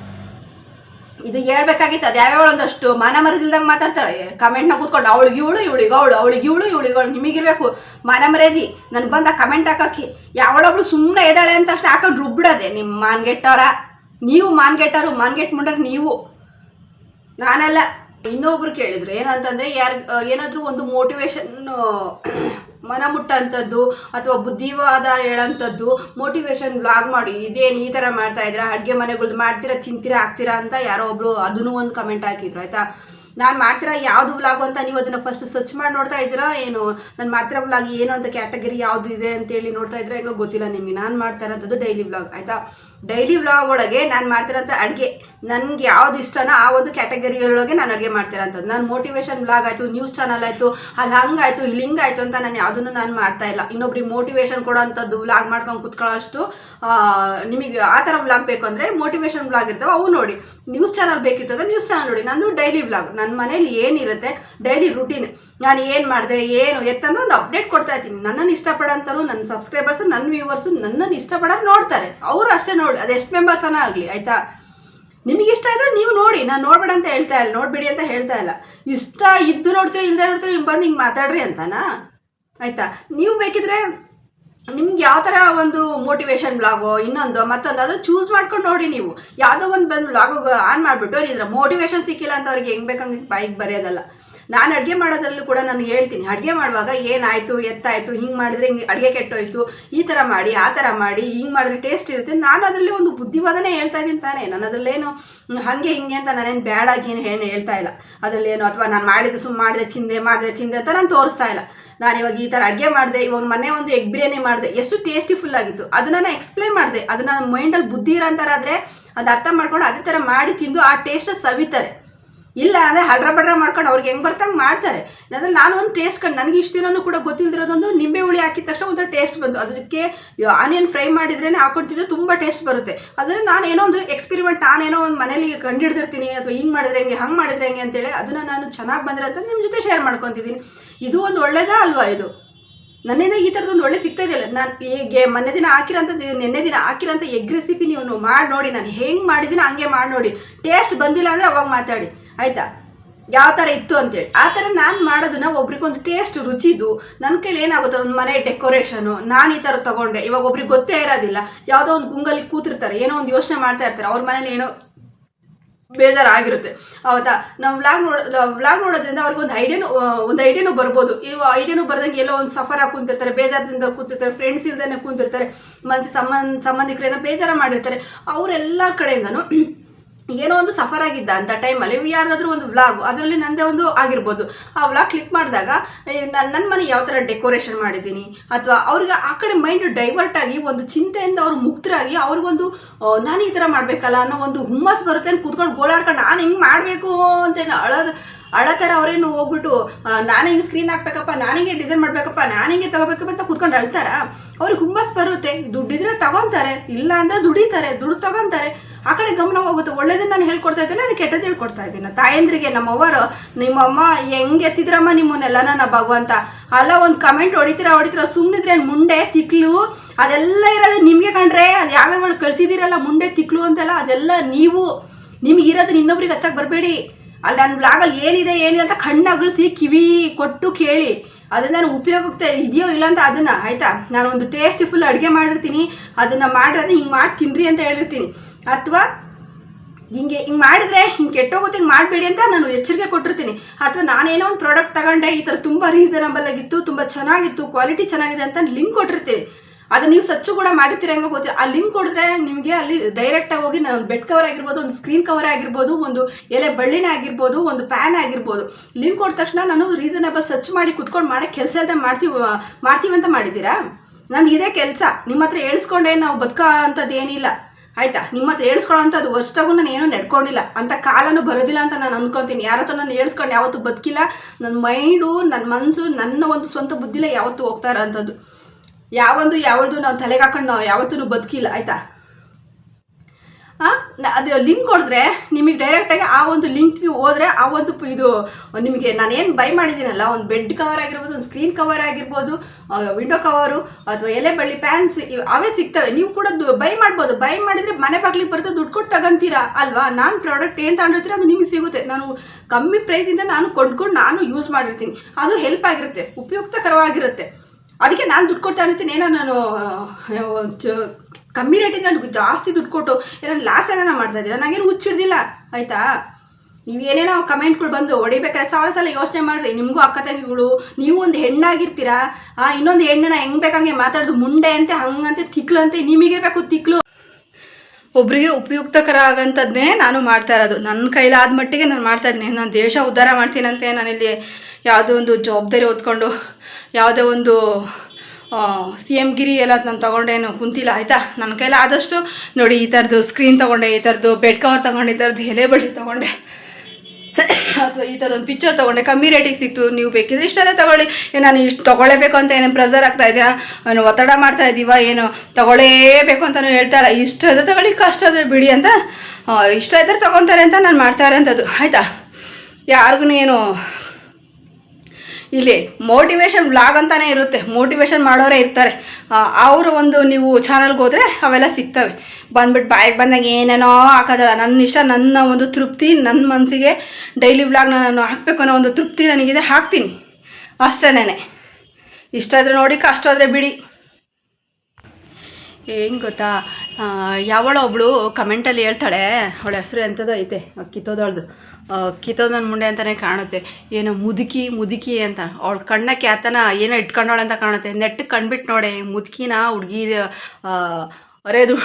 ಇದು ಹೇಳ್ಬೇಕಾಗಿತ್ತು. ಅದು ಯಾವ್ಯಾವ ಒಂದಷ್ಟು ಮಾನ ಮರದಿಲ್ದಂಗೆ ಮಾತಾಡ್ತಾರೆ ಕಮೆಂಟ್ನ ಕೂತ್ಕೊಂಡು, ಅವಳಿಗೆ ಇವಳು, ಇವಳಿಗೆ ಅವಳು, ಅವಳಿಗೆ ಇವಳು, ಇವಳಿಗೆ ಅವಳು, ನಿಮಗಿರ್ಬೇಕು. ಮಾನ ಮರ್ಯಾದಿ, ನನಗೆ ಬಂದ ಕಮೆಂಟ್ ಹಾಕಕ್ಕೆ. ಯಾವಳೊಬ್ಳು ಸುಮ್ಮನೆ ಎದ್ದಾಳೆ ಅಂತ ಅಷ್ಟು ಹಾಕೊಂಡು ರುಬ್ಬಿಡೋದೆ. ನಿಮ್ಮ ಮಾನ್ಗೆಟ್ಟವರ, ನೀವು ಮಾನ್ಗೆಟ್ಟರು ಮಾನ್ಗೆಟ್ ಮುಂಡ್ರೆ ನೀವು. ನಾನಲ್ಲ. ಇನ್ನೊಬ್ರು ಕೇಳಿದ್ರು, ಏನಂತಂದ್ರೆ ಯಾರು, ಏನಾದರೂ ಒಂದು ಮೋಟಿವೇಶನ್ ಮನ ಮುಟ್ಟಂಥದ್ದು ಅಥವಾ ಬುದ್ಧಿವಾದ ಹೇಳೋಂಥದ್ದು ಮೋಟಿವೇಶನ್ ಬ್ಲಾಗ್ ಮಾಡಿ, ಇದೇನು ಈ ಥರ ಮಾಡ್ತಾ ಇದ್ದೀರಾ, ಅಡುಗೆ ಮನೆಗಳ್ದು ಮಾಡ್ತೀರಾ, ತಿಂತೀರಾ, ಹಾಕ್ತೀರಾ ಅಂತ ಯಾರೋ ಒಬ್ರು ಅದನ್ನು ಒಂದು ಕಮೆಂಟ್ ಹಾಕಿದ್ರು, ಆಯಿತಾ? ನಾನು ಮಾಡ್ತಿರೋ ಯಾವುದು ಬ್ಲಾಗ್ ಅಂತ ನೀವು ಅದನ್ನು ಫಸ್ಟ್ ಸರ್ಚ್ ಮಾಡಿ ನೋಡ್ತಾ ಇದ್ದೀರಾ ಏನು? ನಾನು ಮಾಡ್ತಿರೋ ವ್ಲಾಗ್ ಏನು ಅಂತ ಕ್ಯಾಟಗರಿ ಯಾವುದು ಇದೆ ಅಂತೇಳಿ ನೋಡ್ತಾ ಇದ್ರೆ ಈಗ ಗೊತ್ತಿಲ್ಲ ನಿಮಗೆ. ನಾನು ಮಾಡ್ತಾ ಇರೋದು ಡೈಲಿ ವ್ಲಾಗ್ ಆಯಿತಾ? ಡೈಲಿ ವ್ಲಾಗ್ ಒಳಗೆ ನಾನು ಮಾಡ್ತಿರೋಂಥ ಅಡುಗೆ, ನನಗೆ ಯಾವ್ದು ಇಷ್ಟನೋ ಆ ಒಂದು ಕ್ಯಾಟಗರಿ ಒಳಗೆ ನಾನು ಅಡುಗೆ ಮಾಡ್ತಿರೋಂಥದ್ದು. ನಾನು ಮೋಟಿವೇಶನ್ ವ್ಲಾಗ್ ಆಯಿತು ನ್ಯೂಸ್ ಚಾನಲ್ ಆಯಿತು ಅಲ್ಲಿ ಹಂಗಾಯಿತು ಇಲ್ಲಿ ಹಿಂಗಾಯ್ತು ಅಂತ ನಾನು ಯಾವುದನ್ನು ನಾನು ಮಾಡ್ತಾ ಇಲ್ಲ. ಇನ್ನೊಬ್ರಿಗೆ ಮೋಟಿವೇಶನ್ ಕೊಡೋಂಥದ್ದು ವ್ಲಾಗ್ ಮಾಡ್ಕೊಂಡು ಕುತ್ಕೊಳ್ಳೋಷ್ಟು ನಿಮಗೆ ಆ ಥರ ವ್ಲಾಗ್ ಬೇಕು ಅಂದರೆ ಮೋಟಿವೇಶನ್ ವ್ಲಾಗ್ ಇರ್ತವೆ. ಅವು ನೋಡಿ. ನ್ಯೂಸ್ ಚಾನಲ್ ಬೇಕಿರ್ತದೆ ನ್ಯೂಸ್ ಚಾನಲ್ ನೋಡಿ. ನಂದು ಡೈಲಿ ವ್ಲಾಗ್ ನನ್ನ ಮನೇಲಿ ಏನಿರುತ್ತೆ? ಡೈಲಿ ರುಟೀನ್ ನಾನು ಏನು ಮಾಡಿದೆ, ಏನು ಎತ್ತಂದು ಒಂದು ಅಪ್ಡೇಟ್ ಕೊಡ್ತಾ ಇರ್ತೀನಿ ನನ್ನನ್ನು ಇಷ್ಟಪಡೋಂಥವ್ರು, ನನ್ನ ಸಬ್ಸ್ಕ್ರೈಬರ್ಸು ನನ್ನ ವ್ಯೂವರ್ಸು ನನ್ನನ್ನು ಇಷ್ಟಪಡೋರು ನೋಡ್ತಾರೆ. ಅವರು ಅಷ್ಟೇ ನೋಡಿ, ಅದು ಎಷ್ಟು ಮೆಂಬರ್ಸನ ಆಗಲಿ, ಆಯಿತಾ? ನಿಮಗೆ ಇಷ್ಟ ನೀವು ನೋಡಿ, ನಾನು ನೋಡ್ಬೇಡ ಅಂತ ಹೇಳ್ತಾ ಇಲ್ಲ, ನೋಡಬೇಡಿ ಅಂತ ಹೇಳ್ತಾ ಇಲ್ಲ. ಇಷ್ಟ ಇದ್ದು ನೋಡ್ತೀರಿ ಇಲ್ಲದೆ ನೋಡ್ತೀರಿ ಹಿಂಗೆ ಬಂದು ಹಿಂಗೆ ಮಾತಾಡ್ರಿ ಅಂತನಾ? ಆಯಿತಾ? ನೀವು ಬೇಕಿದ್ರೆ ನಿಮ್ಗೆ ಯಾವ ಥರ ಒಂದು ಮೋಟಿವೇಶನ್ ಬ್ಲಾಗೋ ಇನ್ನೊಂದು, ಮತ್ತೊಂದು, ಅದನ್ನು ಚೂಸ್ ಮಾಡ್ಕೊಂಡು ನೋಡಿ ನೀವು. ಯಾವುದೋ ಒಂದು ಬಂದು ಬ್ಲಾಗೋ ಆನ್ ಮಾಡಿಬಿಟ್ಟು ಇದ್ರ ಮೋಟಿವೇಶನ್ ಸಿಕ್ಕಿಲ್ಲ ಅಂತ ಅವ್ರಿಗೆ ಹೆಂಗೆ ಬೇಕಂಗೆ ಬೈಕ್ ಬರೆಯೋದಲ್ಲ. ನಾನು ಅಡುಗೆ ಮಾಡೋದ್ರಲ್ಲೂ ಕೂಡ ನಾನು ಹೇಳ್ತೀನಿ, ಅಡುಗೆ ಮಾಡುವಾಗ ಏನಾಯಿತು, ಎತ್ತಾಯಿತು, ಹಿಂಗೆ ಮಾಡಿದ್ರೆ ಹಿಂಗೆ ಅಡುಗೆ ಕೆಟ್ಟೋಯ್ತು, ಈ ಥರ ಮಾಡಿ, ಆ ಥರ ಮಾಡಿ, ಹಿಂಗೆ ಮಾಡಿದ್ರೆ ಟೇಸ್ಟ್ ಇರುತ್ತೆ. ನಾನು ಅದರಲ್ಲಿ ಒಂದು ಬುದ್ಧಿವಾದನೇ ಹೇಳ್ತಾ ಇದ್ದೀನಿ ತಾನೇ. ನಾನು ಅದರಲ್ಲೇನು ಹಾಗೆ ಹಿಂಗೆ ಅಂತ ನಾನೇನು ಬ್ಯಾಡಾಗಿ ಏನು ಏನು ಹೇಳ್ತಾ ಇಲ್ಲ. ಅದರಲ್ಲೇನು ಅಥವಾ ನಾನು ಮಾಡಿದ್ದು ಸುಮ್ಮನೆ ಮಾಡಿದೆ, ತಿಂದೆ ಮಾಡಿದೆ, ತಿಂದೆ ಅಂತ ನಾನು ತೋರಿಸ್ತಾ ಇಲ್ಲ. ನಾನು ಇವಾಗ ಈ ಥರ ಅಡುಗೆ ಮಾಡಿದೆ, ಇವಾಗ ಮನೆ ಒಂದು ಎಗ್ ಬಿರಿಯಾನಿ ಮಾಡಿದೆ, ಎಷ್ಟು ಟೇಸ್ಟಿಫುಲ್ ಆಗಿತ್ತು. ಅದನ್ನ ನಾನು ಎಕ್ಸ್ಪ್ಲೈನ್ ಮಾಡಿದೆ. ಅದನ್ನು ಮೈಂಡಲ್ಲಿ ಬುದ್ಧಿ ಇರೋಂಥರಾದರೆ ಅದು ಅರ್ಥ ಮಾಡ್ಕೊಂಡು ಅದೇ ಥರ ಮಾಡಿ ತಿಂದು ಆ ಟೇಸ್ಟ್ ಸವಿತಾರೆ. ಇಲ್ಲ, ಅಂದರೆ ಹಡ್ರ ಬಡ್ರ ಮಾಡ್ಕೊಂಡು ಅವ್ರಿಗೆ ಹೆಂಗೆ ಬರ್ತಂಗೆ ಮಾಡ್ತಾರೆ. ಅದ್ರಲ್ಲಿ ನಾನು ಒಂದು ಟೇಸ್ಟ್ ಕಂಡು, ನನಗೆ ಇಷ್ಟು ದಿನವೂ ಕೂಡ ಗೊತ್ತಿಲ್ದಿರೋದೊಂದು ನಿಂಬೆ ಹುಳಿ ಹಾಕಿದ ತಕ್ಷಣ ಒಂಥರ ಟೇಸ್ಟ್ ಬಂತು. ಅದಕ್ಕೆ ಆನಿಯನ್ ಫ್ರೈ ಮಾಡಿದ್ರೇ ಹಾಕೊತಿದ್ರೆ ತುಂಬ ಟೇಸ್ಟ್ ಬರುತ್ತೆ. ಆದರೆ ನಾನು ಏನೋ ಒಂದು ಎಕ್ಸ್ಪೆರಿಮೆಂಟ್ ನಾನೇನೋ ಒಂದು ಮನೇಲಿ ಕಂಡಿಡ್ದಿರ್ತೀನಿ, ಅಥವಾ ಹಿಂಗೆ ಮಾಡಿದ್ರೆ ಹೆಂಗೆ, ಹಂಗೆ ಮಾಡಿದ್ರೆ ಹೆಂಗೆ ಅಂತೇಳಿ, ಅದನ್ನು ನಾನು ಚೆನ್ನಾಗಿ ಬಂದ್ರೆ ಅಂತ ನಿಮ್ಮ ಜೊತೆ ಶೇರ್ ಮಾಡ್ಕೊತಿದ್ದೀನಿ. ಇದು ಒಂದು ಒಳ್ಳೇದಾ ಅಲ್ವಾ ಇದು? ನನ್ನಿಂದ ಈ ಥರದೊಂದು ಒಳ್ಳೆ ಸಿಗ್ತಾ ಇದೆಯಲ್ಲ ನಾನು ಹೇಗೆ ಮೊನ್ನೆ ದಿನ ಹಾಕಿರೋಂಥ ನಿನ್ನೆ ದಿನ ಹಾಕಿರೋಂಥ ಎಗ್ ರೆಸಿಪಿ ನೀವು ಮಾಡಿ ನೋಡಿ. ನಾನು ಹೆಂಗೆ ಮಾಡಿದ್ದೀನಿ ಹಂಗೆ ಮಾಡಿ ನೋಡಿ. ಟೇಸ್ಟ್ ಬಂದಿಲ್ಲ ಅಂದರೆ ಅವಾಗ ಮಾತಾಡಿ. ಆಯಿತಾ? ಯಾವ ಥರ ಇತ್ತು ಅಂತೇಳಿ. ಆ ಥರ ನಾನು ಮಾಡೋದನ್ನ ಒಬ್ರಿಗೊಂದು ಟೇಸ್ಟ್ ರುಚಿದು ನನ್ನ ಕೈಲಿ ಏನಾಗುತ್ತೆ? ಒಂದು ಮನೆ ಡೆಕೋರೇಷನು ನಾನು ಈ ಥರ ತಗೊಂಡೆ. ಇವಾಗ ಒಬ್ರಿಗೆ ಗೊತ್ತೇ ಇರೋದಿಲ್ಲ. ಯಾವುದೋ ಒಂದು ಗುಂಗಲ್ಲಿ ಕೂತಿರ್ತಾರೆ, ಏನೋ ಒಂದು ಯೋಚನೆ ಮಾಡ್ತಾ ಇರ್ತಾರೆ. ಅವ್ರ ಮನೇಲಿ ಏನೋ ಬೇಜಾರಾಗಿರುತ್ತೆ. ಹೌದಾ? ನಾವು ವ್ಲಾಗ್ ನೋಡ ವ್ಲಾಗ್ ನೋಡೋದ್ರಿಂದ ಅವ್ರಿಗೆ ಒಂದು ಐಡಿಯಾನು ಒಂದು ಐಡಿಯಾನು ಬರ್ಬೋದು. ಇವು ಐಡಿಯಾನು ಬರ್ದಂಗೆ ಎಲ್ಲೋ ಒಂದು ಸಫರ್ ಆಗಿ ಕೂತಿರ್ತಾರೆ, ಬೇಜಾರದಿಂದ ಕೂತಿರ್ತಾರೆ ಫ್ರೆಂಡ್ಸ್ ಇಲ್ದೇ ಕೂತಿರ್ತಾರೆ ಮನಸ್ಸು ಸಂಬಂಧ ಸಂಬಂಧಿಕರೇನೋ ಬೇಜಾರ ಮಾಡಿರ್ತಾರೆ. ಅವರೆಲ್ಲ ಕಡೆಯಿಂದನೂ ಏನೋ ಒಂದು ಸಫರ್ ಆಗಿದ್ದ ಅಂತ ಟೈಮಲ್ಲಿ ಯಾರ್ದಾದ್ರೂ ಒಂದು ವ್ಲಾಗ್ ಅದರಲ್ಲಿ ನಂದೇ ಒಂದು ಆಗಿರ್ಬೋದು. ಆ ವ್ಲಾಗ್ ಕ್ಲಿಕ್ ಮಾಡಿದಾಗ ನನ್ನ ಮನೆ ಯಾವ ಥರ ಡೆಕೋರೇಷನ್ ಮಾಡಿದ್ದೀನಿ? ಅಥವಾ ಅವ್ರಿಗೆ ಆ ಕಡೆ ಮೈಂಡ್ ಡೈವರ್ಟ್ ಆಗಿ, ಒಂದು ಚಿಂತೆಯಿಂದ ಅವ್ರು ಮುಕ್ತರಾಗಿ, ಅವ್ರಿಗೊಂದು ನಾನು ಈ ಥರ ಮಾಡಬೇಕಲ್ಲ ಅನ್ನೋ ಒಂದು ಹುಮ್ಮಸ್ ಬರುತ್ತೆ ಕೂತ್ಕೊಂಡು ಗೋಳಾಡ್ಕೊಂಡು, ನಾನು ಹಿಂಗೆ ಮಾಡಬೇಕು ಅಂತ ಅಳೋದು ಅಳೋ ಥರ ಅವರೇನು ಹೋಗ್ಬಿಟ್ಟು ನಾನು ಹಿಂಗೆ ಸ್ಕ್ರೀನ್ ಹಾಕ್ಬೇಕಪ್ಪ, ನಾನು ಹಿಂಗೆ ಡಿಸೈನ್ ಮಾಡಬೇಕಪ್ಪ, ನಾನು ಹಿಂಗೆ ತಗೋಬೇಕಪ್ಪ ಅಂತ ಕೂತ್ಕೊಂಡು ಅಳ್ತಾರ? ಅವ್ರಿಗೆ ಹುಮ್ಮಸ್ ಬರುತ್ತೆ. ದುಡ್ಡಿದ್ರೆ ತಗೊಂತಾರೆ, ಇಲ್ಲ ಅಂದ್ರೆ ದುಡಿತಾರೆ, ದುಡ್ಡು ತಗೊಂತಾರೆ. ಆ ಕಡೆ ಗಮನ ಹೋಗುತ್ತೆ. ಒಳ್ಳೇದನ್ನ ನಾನು ಹೇಳ್ಕೊಡ್ತಾ ಇದ್ದೇನೆ, ನಾನು ಕೆಟ್ಟದ್ದು ಹೇಳ್ಕೊಡ್ತಾ ಇದ್ದೀನಿ. ತಾಯಂದ್ರಿಗೆ ನಿಮ್ಮ ನಿಮ್ಮಮ್ಮ ಹೆಂಗೆ ಎತ್ತಿದ್ರಮ್ಮ ನಿಮ್ಮನ್ನೆಲ್ಲ, ನನ್ನ ಭಗವಂತ? ಅಲ್ಲ, ಒಂದು ಕಮೆಂಟ್ ಹೊಡಿತೀರ ಹೊಡಿತೀರ? ಸುಮ್ಮನಿದ್ರೆ ಮುಂಡೆ, ತಿಕ್ಲು? ಅದೆಲ್ಲ ಇರೋದು ನಿಮಗೆ ಕಂಡ್ರೆ ಅದು ಯಾವ್ಯಾವ ಕಳ್ಸಿದಿರಲ್ಲ ಮುಂಡೆ, ತಿಕ್ಲು ಅಂತೆಲ್ಲ ಅದೆಲ್ಲ ನೀವು. ನಿಮ್ಗೆ ಇರೋದು ಇನ್ನೊಬ್ರಿಗೆ ಹಚ್ಚಕ್ಕೆ ಬರಬೇಡಿ. ಅಲ್ಲಿ ನನ್ನ ಬ್ಲಾಗಲ್ಲಿ ಏನಿದೆ, ಏನಿಲ್ಲ ಅಂತ ಕಣ್ಣು ಅಗಳಿಸಿ ಕಿವಿ ಕೊಟ್ಟು ಕೇಳಿ. ಅದನ್ನು ನಾನು ಉಪಯೋಗಕ್ಕೆ ಇದೆಯೋ ಇಲ್ಲ ಅಂತ ಅದನ್ನು, ಆಯಿತಾ? ಒಂದು ಟೇಸ್ಟಿಫುಲ್ ಅಡುಗೆ ಮಾಡಿರ್ತೀನಿ. ಅದನ್ನು ಮಾಡಿದ್ರೆ ಹಿಂಗೆ ಮಾಡಿ ತಿನ್ನಿರಿ ಅಂತ ಹೇಳಿರ್ತೀನಿ. ಅಥವಾ ಹಿಂಗೆ ಹಿಂಗೆ ಮಾಡಿದ್ರೆ ಹಿಂಗೆ ಕೆಟ್ಟೋಗುತ್ತೆ, ಹಿಂಗೆ ಮಾಡಬೇಡಿ ಅಂತ ನಾನು ಎಚ್ಚರಿಕೆ ಕೊಟ್ಟಿರ್ತೀನಿ. ಅಥವಾ ನಾನೇನೋ ಒಂದು ಪ್ರಾಡಕ್ಟ್ ತಗೊಂಡೆ, ಈ ಥರ ತುಂಬ ರೀಸನಬಲ್ ಆಗಿತ್ತು, ತುಂಬ ಚೆನ್ನಾಗಿತ್ತು ಕ್ವಾಲಿಟಿ ಚೆನ್ನಾಗಿದೆ ಅಂತ ಲಿಂಕ್ ಕೊಟ್ಟಿರ್ತೀನಿ ಅದು ನೀವು ಸಚ್ಚು ಕೂಡ ಮಾಡಿರ್ತೀರ ಹೆಂಗೋ ಗೊತ್ತಿಲ್ಲ. ಆ ಲಿಂಕ್ ಕೊಡಿದ್ರೆ ನಿಮಗೆ ಅಲ್ಲಿ ಡೈರೆಕ್ಟಾಗಿ ಹೋಗಿ ನಾನು ಬೆಡ್ ಕವರ್ ಆಗಿರ್ಬೋದು, ಒಂದು ಸ್ಕ್ರೀನ್ ಕವರ್ ಆಗಿರ್ಬೋದು, ಒಂದು ಎಲೆ ಬಳ್ಳಿನೇ ಆಗಿರ್ಬೋದು, ಒಂದು ಪ್ಯಾನ್ ಆಗಿರ್ಬೋದು. ಲಿಂಕ್ ಕೊಟ್ಟ ತಕ್ಷಣ ನಾನು ರೀಸನಬಲ್ ಸರ್ಚ್ ಮಾಡಿ ಕುತ್ಕೊಂಡು ಮಾಡೋ ಕೆಲಸ ಇಲ್ಲದೆ ಮಾಡ್ತೀವಿ ಮಾಡ್ತೀವಿ ಅಂತ ಮಾಡಿದ್ದೀರಾ? ನಾನು ಇದೇ ಕೆಲಸ. ನಿಮ್ಮ ಹತ್ರ ಹೇಳಿಸ್ಕೊಂಡೆ ನಾವು ಬದುಕೋ ಅಂಥದ್ದು ಏನಿಲ್ಲ. ಆಯ್ತಾ? ನಿಮ್ಮ ಹತ್ರ ಹೇಳ್ಸ್ಕೊಳ್ಳೋಂಥದ್ದು ವರ್ಷದಾಗೂ ನಾನು ಏನೂ ನಡ್ಕೊಂಡಿಲ್ಲ. ಅಂತ ಕಾಲನೂ ಬರೋದಿಲ್ಲ ಅಂತ ನಾನು ಅನ್ಕೊತೀನಿ. ಯಾರ ಹತ್ರ ನಾನು ಹೇಳ್ಸ್ಕೊಂಡು, ಯಾವತ್ತೂ ಬದುಕಿಲ್ಲ. ನನ್ನ ಮೈಂಡು ನನ್ನ ಮನಸ್ಸು ನನ್ನ ಒಂದು ಸ್ವಂತ ಬುದ್ಧಿಲೇ ಯಾವತ್ತೂ ಹೋಗ್ತಾ ಇರೋಂಥದ್ದು. ಯಾವೊಂದು ಯಾವ್ದು ನಾವು ತಲೆಗೆ ಹಾಕೊಂಡು ನಾವು ಯಾವತ್ತೂ ಬದುಕಿಲ್ಲ, ಆಯ್ತಾ? ಅದು ಲಿಂಕ್ ಕೊಡಿದ್ರೆ ನಿಮಗೆ ಡೈರೆಕ್ಟಾಗಿ ಆ ಒಂದು ಲಿಂಕ್ಗೆ ಹೋದರೆ ಆ ಒಂದು ಇದು, ನಿಮಗೆ ನಾನೇನು ಬೈ ಮಾಡಿದ್ದೀನಲ್ಲ, ಒಂದು ಬೆಡ್ ಕವರ್ ಆಗಿರ್ಬೋದು, ಒಂದು ಸ್ಕ್ರೀನ್ ಕವರ್ ಆಗಿರ್ಬೋದು ವಿಂಡೋ ಕವರು ಅಥವಾ ಎಲೆ ಬಳ್ಳಿ ಪ್ಯಾನ್ಸ್ ಅವೇ ಸಿಗ್ತವೆ. ನೀವು ಕೂಡ ಬೈ ಮಾಡ್ಬೋದು. ಬೈ ಮಾಡಿದರೆ ಮನೆ ಬಾಗ್ಲಿಗೆ ಬರುತ್ತೆ ದುಡ್ಡು ಕೊಟ್ಟು ತಗೊಂತೀರಾ? ಅಲ್ವಾ? ನಾನು ಪ್ರಾಡಕ್ಟ್ ಏನು ತಗೊಂಡಿರ್ತೀರ ಅದು ನಿಮಗೆ ಸಿಗುತ್ತೆ. ನಾನು ಕಮ್ಮಿ ಪ್ರೈಸಿಂದ ನಾನು ಕೊಂಡ್ಕೊಂಡು ನಾನು ಯೂಸ್ ಮಾಡಿರ್ತೀನಿ. ಅದು ಹೆಲ್ಪ್ ಆಗಿರುತ್ತೆ. ಉಪಯುಕ್ತಕರವಾಗಿರುತ್ತೆ. ಅದಕ್ಕೆ ನಾನು ದುಡ್ಡು ಕೊಡ್ತಾ ಇರ್ತೀನಿ ಏನೋ ನಾನು ಕಮ್ಮಿ ರೇಟಿಂದ ನನಗೆ ಜಾಸ್ತಿ ದುಡ್ಡು ಕೊಟ್ಟು ಏನೋ ಲಾಸ್ ಏನಾರ ಮಾಡ್ತಾ ಇದ್ದೀರಾ ನನಗೇನು ಹುಚ್ಚಿಡ್ದಿಲ್ಲ ಆಯಿತಾ? ನೀವು ಏನೇನೋ ಕಮೆಂಟ್ಗಳು ಬಂದು ಹೊಡಿಬೇಕಾದ್ರೆ ಸಾವಿರ ಸಲ ಯೋಚನೆ ಮಾಡಿರಿ. ನಿಮಗೂ ಅಕ್ಕ ತಂಗಿಗಳು, ನೀವು ಒಂದು ಹೆಣ್ಣಾಗಿರ್ತೀರಾ? ಆ, ಇನ್ನೊಂದು ಹೆಣ್ಣನ್ನ ಹೆಂಗ್ ಬೇಕಂಗೆ ಮಾತಾಡೋದು ಮುಂಡೆ ಅಂತೆ ಹಂಗಂತೆ ತಿಕ್ಲು ಅಂತೆ, ನಿಮಗಿರ್ಬೇಕು ತಿಕ್ಲು. ಒಬ್ಬರಿಗೆ ಉಪಯುಕ್ತಕರ ಆಗಂಥದ್ದೇ ನಾನು ಮಾಡ್ತಾ ಇರೋದು. ನನ್ನ ಕೈಲಾದ ಮಟ್ಟಿಗೆ ನಾನು ಮಾಡ್ತಾ ಇದ್ದೀನಿ ನಾನು ದೇಶ ಉದ್ಧಾರ ಮಾಡ್ತೀನಂತೆ ನಾನಿಲ್ಲಿ. ಯಾವುದೋ ಒಂದು ಜವಾಬ್ದಾರಿ ಓದ್ಕೊಂಡು ಯಾವುದೋ ಒಂದು ಸಿ ಎಂ ಗಿರಿ ಎಲ್ಲ ನಾನು ತೊಗೊಂಡೇನು ಕುಂತಿಲ್ಲ, ಆಯಿತಾ? ನನ್ನ ಕೈಲಿ ಆದಷ್ಟು ನೋಡಿ ಈ ಥರದ್ದು ಸ್ಕ್ರೀನ್ ತೊಗೊಂಡೆ, ಈ ಥರದ್ದು ಬೆಡ್ ಕವರ್ ತೊಗೊಂಡೆ, ಈ ಥರದ್ದು ಎಲೆ ಬಳ್ಳಿ ತೊಗೊಂಡೆ. ಅಥವಾ ಈ ಥರದೊಂದು ಪಿಕ್ಚರ್ ತೊಗೊಂಡೆ, ಕಮ್ಮಿ ರೇಟಿಗೆ ಸಿಕ್ತು. ನೀವು ಬೇಕಿದ್ರೆ ಇಷ್ಟೆಲ್ಲ ತಗೊಳ್ಳಿ. ನಾನು ಇಷ್ಟು ತೊಗೊಳ್ಳೇಬೇಕು ಅಂತ ಏನೇನು ಪ್ರೆಸರ್ ಆಗ್ತಾ ಇದೆಯಾ? ನಾನು ಒತ್ತಡ ಮಾಡ್ತಾ ಇದ್ದೀವ ಏನು ತಗೊಳ್ಳೇಬೇಕು ಅಂತಲೂ ಹೇಳ್ತಾ ಇಲ್ಲ. ಇಷ್ಟ ಇದ್ರೆ ತಗೊಳ್ಳಿ, ಕಷ್ಟ ಆದರೆ ಬಿಡಿ ಅಂತ ಇಷ್ಟ ಇದ್ರೆ ತೊಗೊತಾರೆ ಅಂತ ನಾನು ಮಾಡ್ತಾ ಇರೋಂಥದ್ದು. ಆಯಿತಾ? ಯಾರಿಗೂ ಏನು ಇಲ್ಲಿ ಮೋಟಿವೇಶನ್ ಬ್ಲಾಗ್ ಅಂತಾನೆ ಇರುತ್ತೆ. ಮೋಟಿವೇಶನ್ ಮಾಡೋರೇ ಇರ್ತಾರೆ. ಅವರು ಒಂದು ನೀವು ಚಾನಲ್ಗೆ ಹೋದರೆ ಅವೆಲ್ಲ ಸಿಗ್ತವೆ. ಬಂದ್ಬಿಟ್ಟು ಬಾಯಿಗೆ ಬಂದಾಗ ಏನೇನೋ ಹಾಕೋದಲ್ಲ. ನನ್ನ ಇಷ್ಟ, ನನ್ನ ಒಂದು ತೃಪ್ತಿ ನನ್ನ ಮನಸ್ಸಿಗೆ ಡೈಲಿ ವ್ಲಾಗ್ನ ನಾನು ಹಾಕಬೇಕು ಅನ್ನೋ ಒಂದು ತೃಪ್ತಿ ನನಗಿದೆ, ಹಾಕ್ತೀನಿ. ಅಷ್ಟೇನೆ ಇಷ್ಟ ಆದರೆ ನೋಡಿ, ಕಷ್ಟ ಆದರೆ ಬಿಡಿ. ಏನು ಗೊತ್ತಾ? ಯಾವಳ ಒಬ್ಳು ಕಮೆಂಟಲ್ಲಿ ಹೇಳ್ತಾಳೆ. ಅವಳ ಹೆಸರು ಎಂಥದ್ದು ಐತೆ ಕಿತ್ತೋದವಳ್ದು ಕಿತ್ತೋದು ನನ್ನ ಮುಂಡೆ ಅಂತಲೇ ಕಾಣುತ್ತೆ. ಏನೋ ಮುದುಕಿ ಮುದುಕಿ ಅಂತ. ಅವಳ ಕಣ್ಣ ಕ್ಯಾತನ ಏನೋ ಇಟ್ಕೊಂಡವಳೆ ಅಂತ ಕಾಣುತ್ತೆ. ನೆಟ್ಟಿಗೆ ಕಣ್ಬಿಟ್ಟು ನೋಡೆ, ಮುದುಕಿನ ಹುಡುಗಿ ಅರೇದು.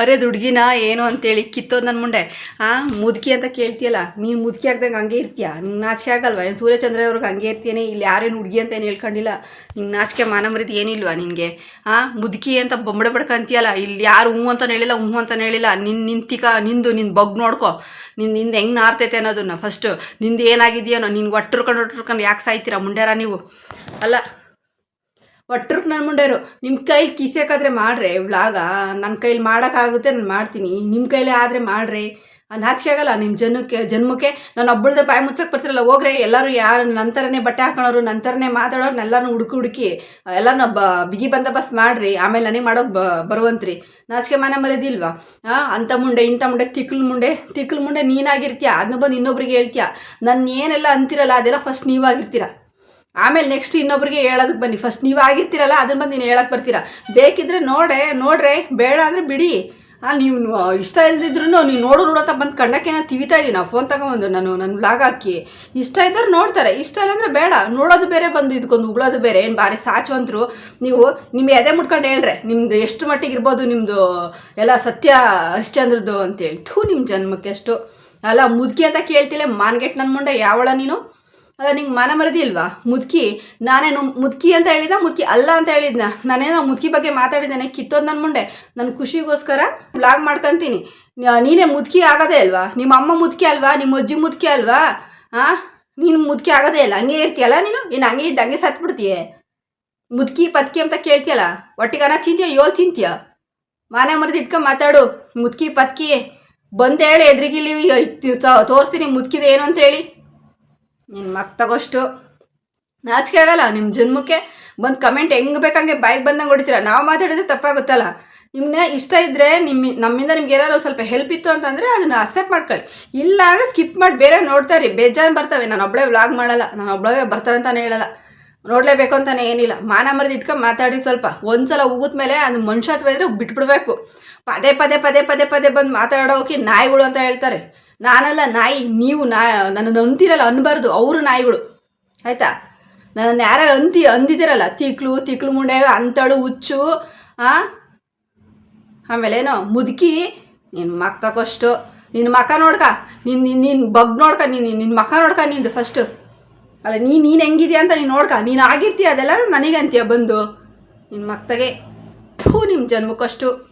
ಅರೆ ದುಡ್ಗಿನ ಏನು ಅಂತೇಳಿ ಕಿತ್ತೋದು ನನ್ನ ಮುಂಡೆ ಹಾಂ ಮುದುಕಿ ಅಂತ ಕೇಳ್ತೀಯಲ್ಲ, ನೀನು ಮುದುಕಿ ಆಗ್ದಂಗೆ ಹಂಗೆ ಇರ್ತೀಯ? ನಿಂಗೆ ನಾಚಿಕೆ ಆಗಲ್ವಾ? ಏನು ಸೂರ್ಯಚಂದ್ರ ಅವ್ರಿಗೆ ಹಂಗೆ ಇರ್ತೀನಿ ಇಲ್ಲಿ ಯಾರೇನು ಹುಡುಗಿ ಅಂತ ಏನು ಹೇಳ್ಕೊಂಡಿಲ್ಲ? ನಿಂಗೆ ನಾಚಿಕೆ ಮಾನ ಮರ್ಯಾದೆ ಏನಿಲ್ವಾ ನಿನಗೆ ಹಾಂ ಮುದುಕಿ ಅಂತ ಬೊಂಬಡೆ ಬಡ್ಕಂತೀಯಲ್ಲ ಇಲ್ಲಿ ಯಾರು ಹ್ಞೂ ಅಂತ ಹೇಳಿಲ್ಲ ಹ್ಞೂ ಅಂತ ಹೇಳಿಲ್ಲ ನಿನ್ನ ನಿಂತಿಕ ನಿಂದು ನಿನ್ನ ಬಗ್ ನೋಡ್ಕೊ. ನಿನ್ನ ನಿಂದ ಹೆಂಗೆ ನಾರ್ತೈತೆ ಅನ್ನೋದನ್ನ ಫಸ್ಟು ನಿಂದು ಏನಾಗಿದೆಯೋ ನಿನ್ಗೆ ಒಟ್ಟರ್ಕೊಂಡು ಒಟ್ಟರ್ಕೊಂಡು ಯಾಕೆ ಸಾಯ್ತೀರಾ ಮುಂಡ್ಯಾರ ನೀವು? ಅಲ್ಲ ಒಟ್ಟರ್ಕ್ ನನ್ನ ಮುಂಡೆರು ನಿಮ್ಮ ಕೈಲಿ ಕಿಸಿಯಕ್ಕಾದ್ರೆ ಮಾಡ್ರೆ ವ್ಲಾಗ. ನನ್ನ ಕೈಲಿ ಮಾಡೋಕ್ಕಾಗುತ್ತೆ, ನಾನು ಮಾಡ್ತೀನಿ. ನಿಮ್ಮ ಕೈಲೇ ಆದರೆ ಮಾಡ್ರಿ. ನಾಚಿಕೆ ಆಗಲ್ಲ ನಿಮ್ಮ ಜನ್ಮಕ್ಕೆ ಜನ್ಮಕ್ಕೆ. ನಾನು ಒಬ್ಬಳ್ದೆ ಬಾಯಿ ಮುಚ್ಚಕ್ಕೆ ಬರ್ತಿರಲ್ಲ, ಹೋಗ್ರೆ. ಎಲ್ಲರೂ ಯಾರು ನಂತರನೇ ಬಟ್ಟೆ ಹಾಕೊಳೋರು ನಂತರನೇ ಮಾತಾಡೋರು ಎಲ್ಲರೂ ಹುಡುಕಿ ಹುಡುಕಿ ಎಲ್ಲನೂ ಬ, ಬಿಗಿ ಬಂದೋಬಸ್ತ್ ಮಾಡ್ರಿ. ಆಮೇಲೆ ನನಗೆ ಮಾಡೋಕೆ ಬ, ಬರುವಂತ್ರಿ. ನಾಚಿಕೆ ಮಾನ ಮರೆದಿಲ್ವಾ ಅಂಥ ಮುಂಡೆ ಇಂಥ ಮುಂಡೆ ತಿಕ್ಲು ಮುಂಡೆ ತಿಕ್ಲು ಮುಂಡೆ ನೀನಾಗಿರ್ತೀಯ ಅದನ್ನ ಬಂದು ಇನ್ನೊಬ್ರಿಗೆ ಹೇಳ್ತೀಯ? ನನ್ನ ಏನೆಲ್ಲ ಅಂತಿರಲ್ಲ, ಅದೆಲ್ಲ ಫಸ್ಟ್ ನೀವಾಗಿರ್ತೀರ ಆಮೇಲೆ ನೆಕ್ಸ್ಟ್ ಇನ್ನೊಬ್ರಿಗೆ ಹೇಳೋದಕ್ಕೆ ಬನ್ನಿ. ಫಸ್ಟ್ ನೀವು ಆಗಿರ್ತೀರಲ್ಲ ಅದನ್ನ ಬಂದು ನೀನು ಹೇಳಕ್ಕೆ ಬರ್ತೀರಾ? ಬೇಕಿದ್ರೆ ನೋಡೆ, ನೋಡ್ರೆ, ಬೇಡ ಅಂದರೆ ಬಿಡಿ. ನೀವು ಇಷ್ಟ ಇಲ್ದಿದ್ರು ನೀವು ನೋಡು ನೋಡೋತ ಬಂದು ಕಣ್ಣಕ್ಕೇನ ತಿವಿತಾ ಇದ್ದೀನಿ ನಾವು ಫೋನ್ ತಗೊಂಬಂದು, ನಾನು ನನ್ನ ಬ್ಲಾಗ್ ಹಾಕಿ. ಇಷ್ಟ ಇದ್ದವ್ರು ನೋಡ್ತಾರೆ. ಇಷ್ಟ ಇಲ್ಲ ಅಂದರೆ ಬೇಡ. ನೋಡೋದು ಬೇರೆ, ಬಂದು ಇದಕ್ಕೊಂದು ಉಗುಳೋದು ಬೇರೆ. ಏನು ಭಾರಿ ಸಾಚುವಂತರು. ನೀವು ನಿಮ್ಮ ಎದೆ ಮುಟ್ಕೊಂಡು ಹೇಳ್ರೆ. ನಿಮ್ದು ಎಷ್ಟು ಮಟ್ಟಿಗೆ ಇರ್ಬೋದು ನಿಮ್ಮದು ಎಲ್ಲ ಸತ್ಯ ಹರಿಶ್ಚಂದ್ರದ್ದು ಅಂತೇಳಿ. ಥೂ ನಿಮ್ಮ ಜನ್ಮಕ್ಕೆ ಅಷ್ಟು. ಅಲ್ಲ, ಮುದುಕಿ ಅಂತ ಕೇಳ್ತಿಲ್ಲ, ಮಾನ್ಗೆಟ್ ನನ್ನ ಮುಂಡೆ ಯಾವಳ ನೀನು? ನಿಂಗೆ ಮಾನ ಮರದಿ ಇಲ್ವಾ? ಮುದುಕಿ, ನಾನೇನು ಮುದುಕಿ ಅಂತ ಹೇಳಿದ ಮುದುಕಿ ಅಲ್ಲ ಅಂತ ಹೇಳಿದ್ನ? ನಾನೇನೋ ಮುದುಕಿ ಬಗ್ಗೆ ಮಾತಾಡಿದ್ದೇನೆ, ಕಿತ್ತೋದು ನನ್ನ ಮುಂಡೆ ನನ್ನ ಖುಷಿಗೋಸ್ಕರ ಬ್ಲಾಗ್ ಮಾಡ್ಕೊತೀನಿ. ನೀನೇ ಮುದುಕಿ ಆಗೋದೇ ಅಲ್ವಾ ನಿಮ್ಮ ಅಮ್ಮ ಮುದುಕಿ ಅಲ್ವಾ? ನಿಮ್ಮ ಅಜ್ಜಿ ಮುದುಕಿ ಅಲ್ವಾ? ಹಾಂ ನೀನು ಮುದುಕಿ ಆಗೋದೇ ಇಲ್ಲ. ಹಂಗೆ ಇರ್ತೀಯಲ್ಲ ನೀನು? ನೀನು ಹಂಗೆ ಇದ್ದ ಹಂಗೆ ಸತ್ಬಿಡ್ತೀಯ? ಮುದುಕಿ ಪತ್ಕಿ ಅಂತ ಕೇಳ್ತೀಯಲ್ಲ? ಒಟ್ಟಿಗೆ ಅನ್ನ ತಿಂತೀಯ ಯೋಲ್ ತಿಂತೀಯ? ಮಾನ ಮರದಿ ಇಟ್ಕೊಂಡು ಮಾತಾಡು. ಮುದುಕಿ ಪತ್ಕಿ. ಬಂದೇಳಿ ಎದುರಿಗಿಲ್ಲಿ ತೋರಿಸ್ತೀನಿ ಮುದುಕಿದ ಏನು ಅಂತ ಹೇಳಿ. ನಿನ್ನ ಮಕ್ ತಗೋಷ್ಟು. ನಾಚಿಕೆ ಆಗಲ್ಲ ನಿಮ್ಮ ಜನ್ಮಕ್ಕೆ. ಬಂದು ಕಮೆಂಟ್ ಹೆಂಗೆ ಬೇಕಂಗೆ ಬಾಯಿಗೆ ಬಂದಂಗೆ ಹೊಡಿತೀರ. ನಾವು ಮಾತಾಡಿದ್ರೆ ತಪ್ಪಾಗುತ್ತಲ್ಲ. ನಿಮ್ಮನ್ನ ಇಷ್ಟ ಇದ್ದರೆ ನಿಮ್ಮ ನಮ್ಮಿಂದ ನಿಮ್ಗೆ ಏನಾದ್ರು ಸ್ವಲ್ಪ ಹೆಲ್ಪ್ ಇತ್ತು ಅಂತಂದರೆ ಅದನ್ನು ಅಕ್ಸೆಪ್ಟ್ ಮಾಡ್ಕೊಳ್ಳಿ. ಇಲ್ಲ ಸ್ಕಿಪ್ ಮಾಡಿ ಬೇರೆ ನೋಡ್ತಾರೆ ಬೇಜಾರು ಬರ್ತವೆ. ನಾನು ಒಬ್ಬಳೇ ವ್ಲಾಗ್ ಮಾಡಲ್ಲ. ನಾನು ಒಬ್ಬಳೇ ಬರ್ತವೆ ಅಂತಾನೆ ಹೇಳಲ್ಲ. ನೋಡಲೇಬೇಕು ಅಂತಾನೆ ಏನಿಲ್ಲ. ಮಾನ ಮರದ ಇಟ್ಕೊಂಡು ಮಾತಾಡಿ ಸ್ವಲ್ಪ. ಒಂದ್ಸಲ ಉಗಿದ ಮೇಲೆ ಅದು ಮನುಷ್ಯತ್ವ ಇದ್ರೆ ಬಿಟ್ಬಿಡ್ಬೇಕು. ಪದೇ ಪದೇ ಪದೇ ಪದೇ ಪದೇ ಬಂದು ಮಾತಾಡೋಕೆ ನಾಯಿಗಳು ಅಂತ ಹೇಳ್ತಾರೆ. ನಾನಲ್ಲ ನಾಯಿ, ನೀವು ನಾ, ನನ್ನನ್ನು ಅಂತಿರಲ್ಲ, ಅನ್ಬಾರ್ದು, ಅವರು ನಾಯಿಗಳು. ಆಯಿತಾ? ನನ್ನನ್ನು ಯಾರು ಅಂತಿ, ಅಂದಿದ್ದೀರಲ್ಲ? ತಿಕ್ಲು ತಿಕ್ಲು ಮುಂಡೆ, ಅಂತಳು, ಹುಚ್ಚು ಹಾಂ ಏನೋ, ಮುದುಕಿ ನಿನ್ನ ಮಕ್ಕ ತಗೋಷ್ಟು. ನಿನ್ನ ಮಕ ನೋಡ್ಕ ನಿನ್ನ ನಿನ್ನ ಬಗ್ ನೋಡ್ಕ, ನೀನು ನಿನ್ನ ಮಕ ನೋಡ್ಕ ನಿಂದು ಫಸ್ಟು ಅಲ್ಲ, ನೀ, ನೀನು ಹೆಂಗಿದ್ಯಾ ಅಂತ ನೀನು ನೋಡ್ಕ. ನೀನು ಆಗಿರ್ತೀಯ ಅದೆಲ್ಲ ಅಂತೀಯ ಬಂದು. ನಿನ್ನ ಮಕ್ತಗೆ, ಥೂ ನಿಮ್ಮ ಜನ್ಮಕ್ಕಷ್ಟು.